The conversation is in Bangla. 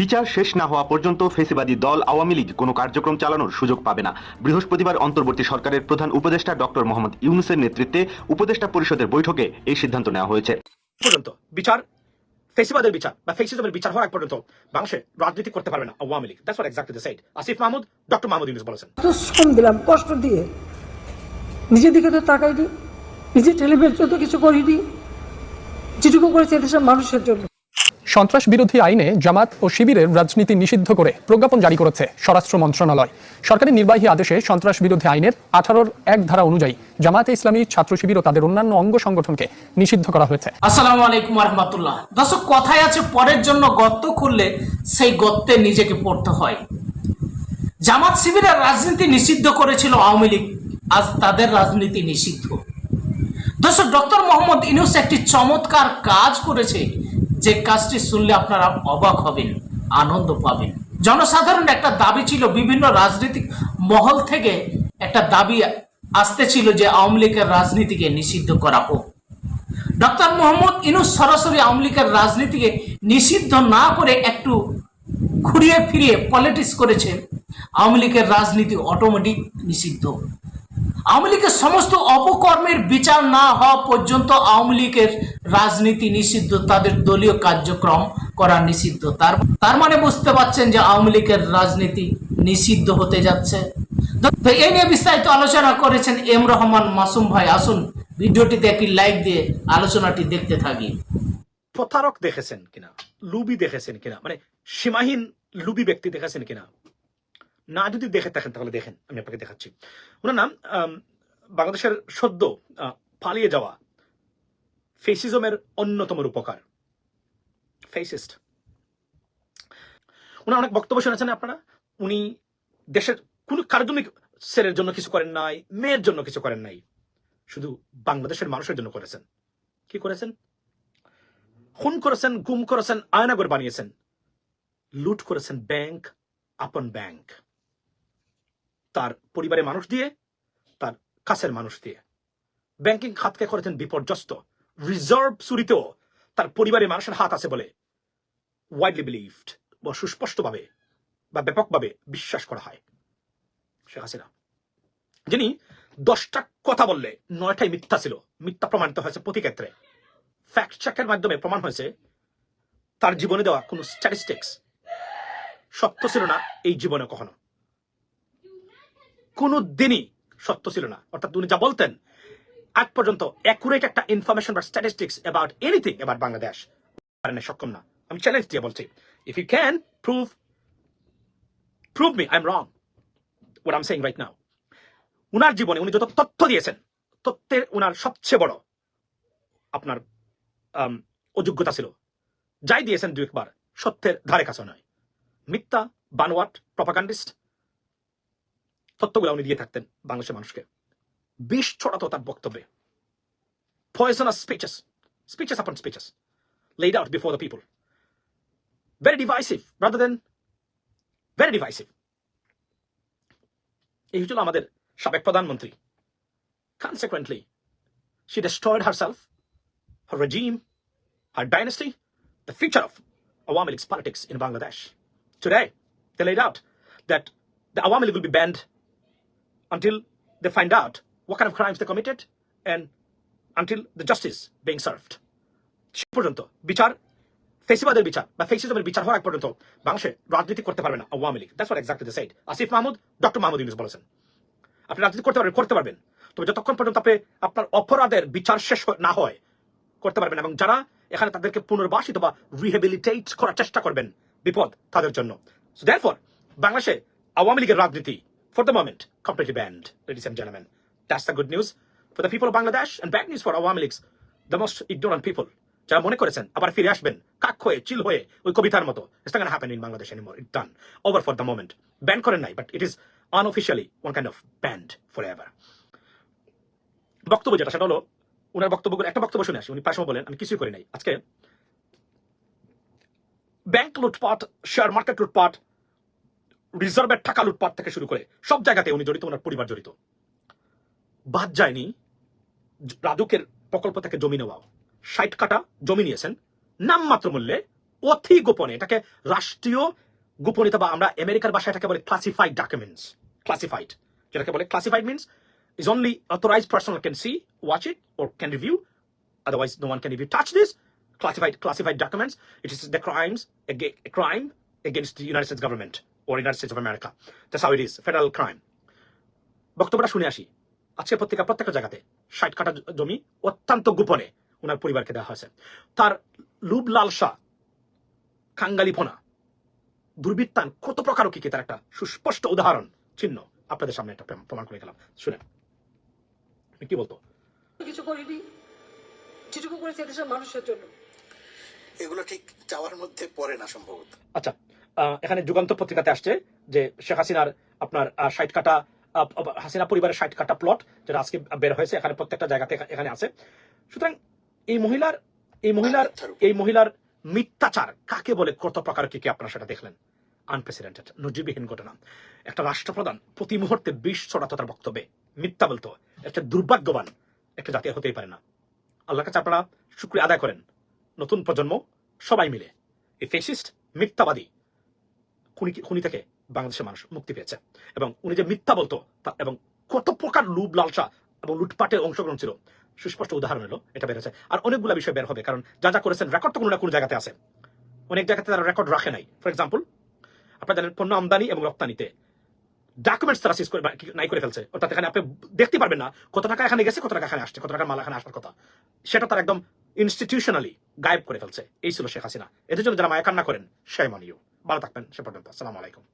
বিচার শেষ না হওয়া পর্যন্ত ফেসিবাদী দল আওয়ামী লীগ কোনো কার্যক্রম চালানোর সুযোগ পাবে না। বৃহস্পতিবার অন্তর্বর্তী সরকারের প্রধান উপদেষ্টা ডক্টর মোহাম্মদ ইউনুসের নেতৃত্বে উপদেষ্টা পরিষদের বৈঠকে এই সিদ্ধান্ত নেওয়া হয়েছে। পর্যন্ত বিচার ফেসিবাদের বিচার বা ফেসিজমের বিচার হওয়ার পর্যন্ত বাংলাদেশে রাজনীতি করতে পারবে না Awami League. That's what exactly the side Asif Mahmud doctor Mahmud Yunus বলেছেন। তো শ্রম দিলাম কষ্ট দিয়ে। নিজের দিকে তো তাকাইনি নিজে টেলিভিশন তো কিছু করিনি। যেটুকু করেছে দেশের মানুষের জন্য। সন্ত্রাস বিরোধী আইনে জামাত ও শিবিরের রাজনীতি নিষিদ্ধ করে প্রজ্ঞাপন জারি করেছে স্বরাষ্ট্র মন্ত্রণালয়। সরকারি নির্বাহী আদেশে সন্ত্রাস বিরোধী আইনের আঠারোর এক ধারা অনুযায়ী জামাতে ইসলামী ছাত্র শিবির ও তাদের অন্যান্য অঙ্গ সংগঠনকে নিষিদ্ধ করা হয়েছে। আসসালামু আলাইকুম রহমতুল্লাহ। দর্শক, কথায় আছে, পরের জন্য গর্ত খুললে সেই গর্তে নিজেকে পড়তে হয়। জামাত শিবিরের রাজনীতি নিষিদ্ধ করেছিল আওয়ামী লীগ। আজ তাদের রাজনীতি নিষিদ্ধ। দর্শক, ডক্টর মোহাম্মদ ইনুস একটি চমৎকার কাজ করেছে। যে কাজটি শুনলে আপনারা অবাক হবেন, আনন্দ পাবেন। জনসাধারণ একটা দাবি ছিল, বিভিন্ন রাজনৈতিক মহল থেকে একটা দাবি আসতে ছিল যে আওয়ামী লীগের রাজনীতিকে নিষিদ্ধ করা হোক। ডক্টর মোহাম্মদ ইনুস সরাসরি আওয়ামী লীগের রাজনীতিকে নিষিদ্ধ না করে একটু ঘুরিয়ে ফিরিয়ে পলিটিক্স করেছে আওয়ামী লীগের রাজনীতি অটোমেটিক নিষিদ্ধ। আওয়ামী লীগের সমস্ত অপকর্মের বিচার না হওয়া পর্যন্ত আওয়ামী লীগের রাজনীতি নিষিদ্ধ, তাদের দলীয় কার্যক্রম করা নিষিদ্ধ। তার তার মানে বুঝতে পারছেন যে আওয়ামী লীগের রাজনীতি নিষিদ্ধ হতে যাচ্ছে। এই নিয়ে বিস্তারিত আলোচনা করেছেন এম রহমান মাসুম ভাই। আসুন, ভিডিওটিতে একটি লাইক দিয়ে আলোচনাটি দেখতে থাকি। প্রতারক দেখেছেন কিনা? লুবি দেখেছেন কিনা? মানে সীমাহীন লুবি ব্যক্তি দেখেছেন কিনা? না, যদি দেখে থাকেন, তাহলে দেখেন, আমি আপনাকে দেখাচ্ছি। ওনার নাম বাংলাদেশের সদ্য পালিয়ে যাওয়া ফেসিজমের অন্যতম রূপকার। ফেসিস্ট। উনার অনেক বক্তব্য শুনেছেন আপনারা? উনি দেশের কোন কারোর জন্য ছেলের জন্য কিছু করেন নাই, মেয়ের জন্য কিছু করেন নাই। শুধু বাংলাদেশের মানুষের জন্য করেছেন। কি করেছেন? খুন করেছেন, গুম করেছেন, আয়নাগর বানিয়েছেন। লুট করেছেন ব্যাংক আপন ব্যাংক। তার পরিবারের মানুষ দিয়ে, তার কাছের মানুষ দিয়ে। ব্যাংকিং খাতকে করেছেন বিপর্যস্ত। রিজার্ভ চুরিতেও তার পরিবারের মানুষের হাত আছে বলে ওয়াইডলি বিলিভড বা সুস্পষ্টভাবে বা ব্যাপকভাবে বিশ্বাস করা হয়। শেখ হাসিনা, যিনি দশটা কথা বললে নয়টাই মিথ্যা ছিল। মিথ্যা প্রমাণিত হয়েছে প্রতি ক্ষেত্রে। ফ্যাক্ট চেকের মাধ্যমে প্রমাণ হয়েছে তার জীবনে দেওয়া কোনো স্ট্যাটিস্টিক্স সত্য ছিল না এই জীবনে কখনো। কোনো দিনই সত্য ছিল না। অর্থাৎ উনি যা বলতেন আজ পর্যন্ত অ্যাকুরেট একটা ইনফরমেশন বা statistics about anything about Bangladesh সক্ষম না। আমি চ্যালেঞ্জ দিয়ে বলছি if you can prove prove me I am wrong what I'm saying right now. উনার জীবনে উনি যত তথ্য দিয়েছেন তথ্যের উনার সবচেয়ে বড় আপনার আম, অযোগ্যতা ছিল। যাই দিয়েছেন দু একবার সত্যের ধারে কাছে নয়। মিথ্যা বানোয়াট প্রপাগান্ডিস্ট তথ্যগুলো উনি দিয়ে থাকতেন বাংলাদেশের মানুষকে বিষ ছড়াতো তার বক্তব্যে poisonous speeches speeches upon speeches laid out before the people very divisive rather than very divisive এই হচ্ছিল আমাদের সাবেক প্রধানমন্ত্রী Consequently, she destroyed herself, her regime, her dynasty, the future of Awami League's politics in Bangladesh. Today, they laid out that the Awami League will be banned until they find out what kind of crimes they committed and until the justice being served. পর্যন্ত বিচার, ফেসিবাদের বিচার বা ফেসিজমের বিচার হওয়ার আগ পর্যন্ত বাংলাদেশে রাজনীতি করতে পারবে না Awami League. That's the side Asif Mahmud, doctor Mahmud Yunus বলেছেন। আপনি রাজনীতি করতে পারবেন করতে পারবেন। তবে যতক্ষণ পর্যন্ত আপনি আপনার অপরাধের বিচার শেষ না হয়, করতে পারবেন এবং যারা এখানে তাদেরকে পুনর্বাসিত বা রিহেবিলিটেট করার চেষ্টা করবেন, বিপদ তাদের জন্য। সো বাংলাদেশে আওয়ামী লীগের রাজনীতি for the moment completely banned ladies and gentleman that's the good news for the people of Bangladesh and bad news for Awami League's the most ignorant people যারা মনে করেছেন, আবার ফিরে আসবেন, কাক হয়ে, চিল হয়ে ওই কবিতার মতো it's not happen in Bangladesh anymore it done over for the moment ban করেন নাই but it is unofficially one kind of banned forever বক্তব্য যেটা, সেটা হলো ওনার বক্তব্যগুলো, একটা বক্তব্য শুনে আসি, উনি প্রায় বলেন, আমি কিছুই করি নাই। আজকে ব্যাংক লুটপাট শেয়ার মার্কেট লুটপাট রিজার্ভের টাকা লুটপাট থেকে শুরু করে সব জায়গাতে উনি জড়িত, ওনার পরিবার জড়িত। বাদ যায়নি রাজুকের প্রকল্প থেকে জমি নেওয়া। ষাট কাটা জমি নিয়েছেন। নাম মাত্র মূল্যে অতি গোপনে, এটাকে রাষ্ট্রীয় গোপনীয়তা বা আমরা আমেরিকার বাসায় এটাকে বলে ক্লাসিফাইড ডকুমেন্টস ক্লাসিফাইড যেটাকে বলে classified means is only authorize person can see watch it or can review otherwise no one can review touch this classified classified documents it is the crimes crime against the United States government or United States of America. That's how it is. Federal crime. বক্তব্যটা শুনে আসি। আজকে পত্রিকা প্রত্যেকটা জায়গাতে ষাট কাটা জমি অত্যন্ত গোপনে ওনার পরিবারকে দেওয়া হয়েছে। তার লুব লালসা কাঙ্গালিপনা দুর্বৃত্তান কত প্রকার কি কি তার একটা সুস্পষ্ট উদাহরণ চিহ্ন আপনাদের সামনে একটা প্রমাণ- করে গেলাম। শুনেন। কি বলতো? কিছু করিনি। যেটুকু করেছে এদেশের মানুষের জন্য। এগুলো ঠিক চাওয়ার মধ্যে পড়ে না সম্ভবত। আচ্ছা এখানে যুগান্ত পত্রিকাতে আসছে যে শেখ হাসিনার আপনার ষাট কাটা হাসিনা পরিবারের ষাট কাটা প্লট যেটা আজকে বের হয়েছে, এখানে প্রত্যেকটা জায়গাতে এখানে আছে। সুতরাং এই মহিলার এই মহিলার এই মহিলার মিথ্যাচার কাকে বলে? কত প্রকার কি কি আপনারা সেটা দেখলেন? আনপ্রেসিডেন্টেড, নজিরবিহীন ঘটনা। একটা রাষ্ট্রপ্রধান প্রতি মুহূর্তে বিশ ছড়াতো তার বক্তব্যে মিথ্যা বলতো। একটা দুর্ভাগ্যবান একটা জাতীয় হতেই পারে না। আল্লাহ কাছে আপনারা শুক্রিয়া আদায় করেন। নতুন প্রজন্ম সবাই মিলে। এই ফেসিস্ট মিথ্যাবাদী খুনি থেকে বাংলাদেশের মানুষ মুক্তি পেয়েছে। এবং উনি যে মিথ্যা বলতো এবং কত প্রকার লুব লালসা এবং লুটপাটের অংশগ্রহণ ছিল, সুস্পষ্ট উদাহরণ এলো এটা বেড়েছে আর অনেকগুলো বিষয় বের হবে, কারণ যা যা করেছেন রেকর্ড তো কোনো না কোনো জায়গাতে আছে। অনেক জায়গাতে তারা রেকর্ড রাখে নাই। ফর এক্সাম্পল আপনারা জানেন পণ্য আমদানি এবং রপ্তানিতে। ডকুমেন্টস তারা সিজ করে নাই করে ফেলছে। অর্থাৎ এখানে আপনি দেখতে পারবেন না কত টাকা এখানে গেছে, কত টাকা এখানে আসছে, কত টাকা মাল এখানে আসার কথা। সেটা তার একদম ইনস্টিটিউশনালি গায়েব করে ফেলছে। এই ছিল শেখ হাসিনা। এদের জন্য যারা মায়া কান্না করেন, সেই মানিও। ভালো থাকবেন সে পর্যন্ত। আসসালামু আলাইকুম।